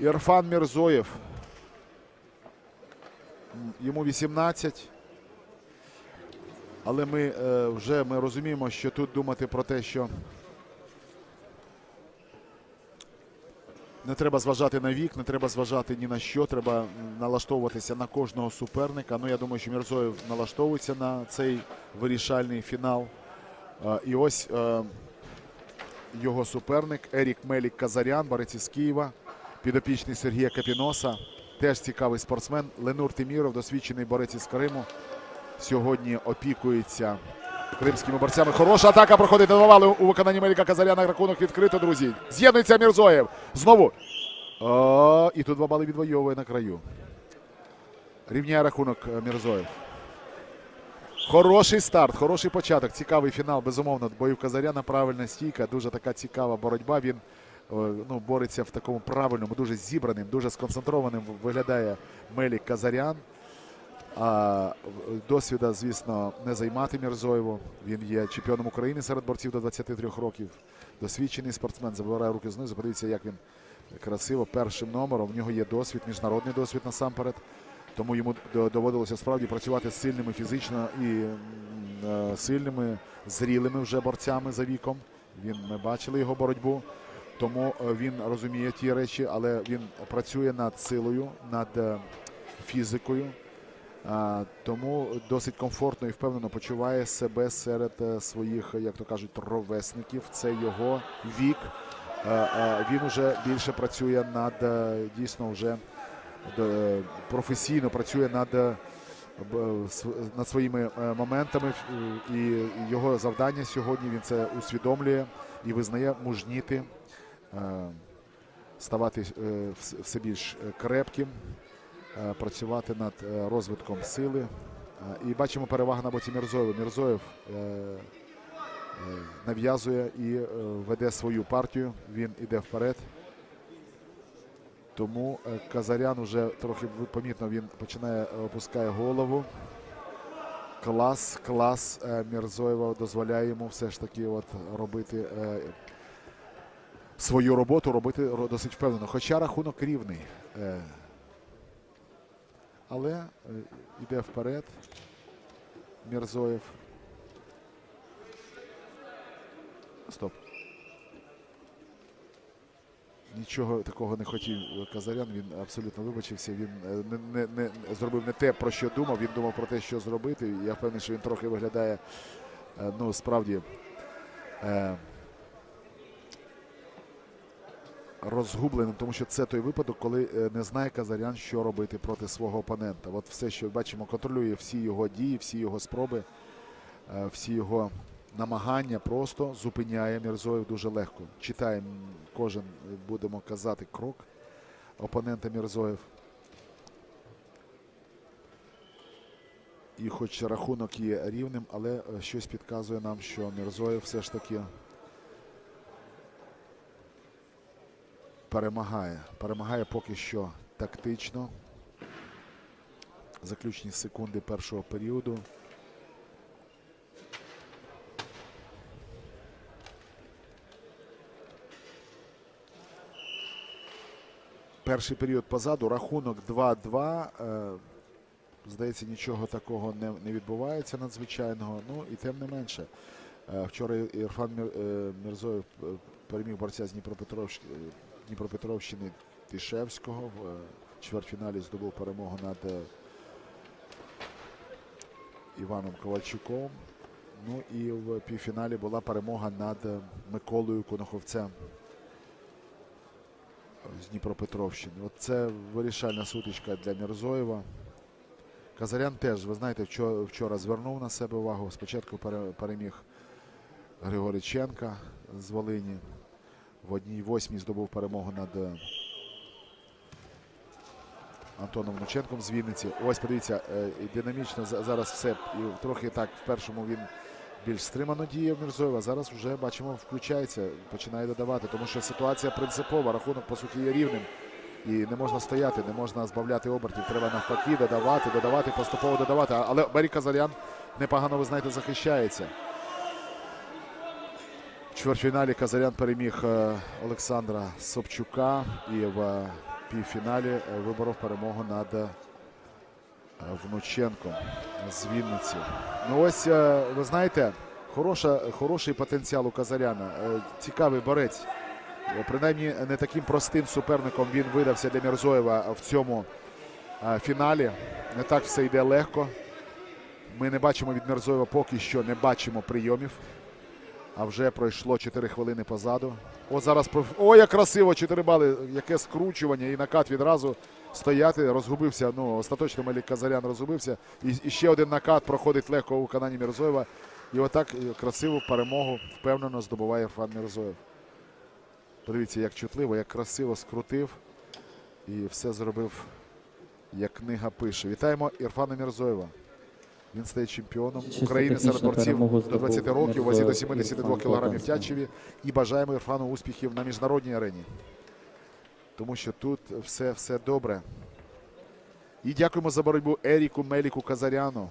Ірфан Мірзоєв. Йому 18. Але ми е, вже ми розуміємо, що тут думати про те, що не треба зважати на вік, не треба зважати ні на що. Треба налаштовуватися на кожного суперника. Ну, я думаю, що Мірзоєв налаштовується на цей вирішальний фінал. Е, І ось е, його суперник Ерік Мелік Казарян, борець із Києва, підопічний Сергія Капіноса. Теж цікавий спортсмен. Ленур Тиміров, досвідчений борець із Криму. Сьогодні опікується кримськими борцями. Хороша атака проходить навали у виконанні Меліка Казаряна. Рахунок відкрито, друзі. З'єднується Мірзоєв. Знову. О, і тут два бали відвоює на краю. Рівняє рахунок е, Мірзоєв. Хороший старт, хороший початок, цікавий фінал. Безумовно, боїв Казаряна, правильна стійка, дуже така цікава боротьба. Він ну, бореться в такому правильному, дуже зібраним, дуже сконцентрованим виглядає Мелік Казарян. А досвіда, звісно, не займати Мірзоєву. Він є чемпіоном України серед борців до 23 років. Досвідчений спортсмен, забирає руки знизу. Подивіться, як він красиво першим номером. В нього є досвід, міжнародний досвід насамперед. Тому йому доводилося справді працювати з сильними фізично і е, сильними, зрілими вже борцями за віком. Він ми бачили його боротьбу. Тому е, він розуміє ті речі, але він працює над силою, над е, фізикою. Тому досить комфортно і впевнено почуває себе серед е, своїх, як то кажуть, ровесників. Це його вік. Він вже більше працює над дійсно вже професійно працює над, над своїми моментами. І його завдання сьогодні він це усвідомлює і визнає мужніти, ставати е, все більш е, крепким е, працювати над е, розвитком сили. Е, І бачимо перевагу на боці Мірзоєва. Мірзоєв е, е, нав'язує і е, веде свою партію. Він іде вперед. Тому е, Казарян вже трохи помітно він починає е, опускає голову. Клас, клас е, Мірзоєва дозволяє йому все ж таки от робити е, свою роботу, робити досить впевнено. Хоча рахунок рівний. Е, але е, йде вперед Мірзоєв. Стоп. Нічого такого не хотів Казарян. Він абсолютно вибачився. Він е, не, не, не зробив не те, про що думав. Він думав про те, що зробити. Я впевнений, що він трохи виглядає е, ну, справді е, розгубленим, тому що це той випадок, коли е, не знає Казарян, що робити проти свого опонента. От все, що бачимо, контролює всі його дії, всі його спроби, е, всі його намагання просто зупиняє Мірзоєв дуже легко. Читає кожен, е, будемо казати, крок опонента Мірзоєв. І хоч рахунок є рівним, але щось підказує нам, що Мірзоєв все ж таки перемагає. Перемагає поки що тактично. Заключні секунди першого періоду. Перший період позаду. Рахунок 2-2. Е, Здається, нічого такого не, відбувається надзвичайного. Ну і тим не менше. Е, Вчора Ірфан е, Мірзоєв переміг борця з е, Дніпропетровщини Тишевського. В е, чвертьфіналі здобув перемогу над е, Іваном Ковальчуком. Ну і в півфіналі була перемога над е, Миколою Коноховцем з Дніпропетровщини. От це вирішальна сутичка для Мірзоєва. Казарян теж, ви знаєте, вчора, вчора звернув на себе увагу. Спочатку переміг Григориченка з Волині. В одній восьмій здобув перемогу над е, Антоном Внученком з Вінниці. Ось подивіться, е, динамічно зараз все. І трохи так в першому він більш стримано діяв Мірзоєв, а зараз вже бачимо, включається, починає додавати, тому що ситуація принципова, рахунок по суті є рівним. І не можна стояти, не можна збавляти обертів. Треба навпаки додавати, додавати, поступово додавати. Але Бері Казарян непогано, ви знаєте, захищається. Чвертьфіналі Казарян переміг е, Олександра Собчука і в е, півфіналі е, виборов перемогу над Внученком з Вінниці. Ну ось, ви знаєте, хороша, хороший потенціал у Казаряна. Цікавий борець. Принаймні не таким простим суперником він видався для Мірзоєва в цьому фіналі. Не так все йде легко. Ми не бачимо від Мірзоєва поки що не бачимо прийомів. А вже пройшло 4 хвилини позаду. О, зараз О, як красиво! 4 бали. Яке скручування і накат відразу стояти. Розгубився. Ну, остаточно Мелік Казарян розгубився. І, і ще один накат проходить легко у виконанні Мірзоєва. І отак красиву перемогу впевнено здобуває Ірфан Мірзоєв. Подивіться, як чутливо, як красиво скрутив. І все зробив, як книга пише. Вітаємо Ірфана Мірзоєва. Він стає чемпіоном України серед борців до 20 років, вазі до 72 кг кілограмів тячеві. І бажаємо Ірфану успіхів на міжнародній арені. Тому що тут все, все добре. І дякуємо за боротьбу Еріку Меліку Казаряну.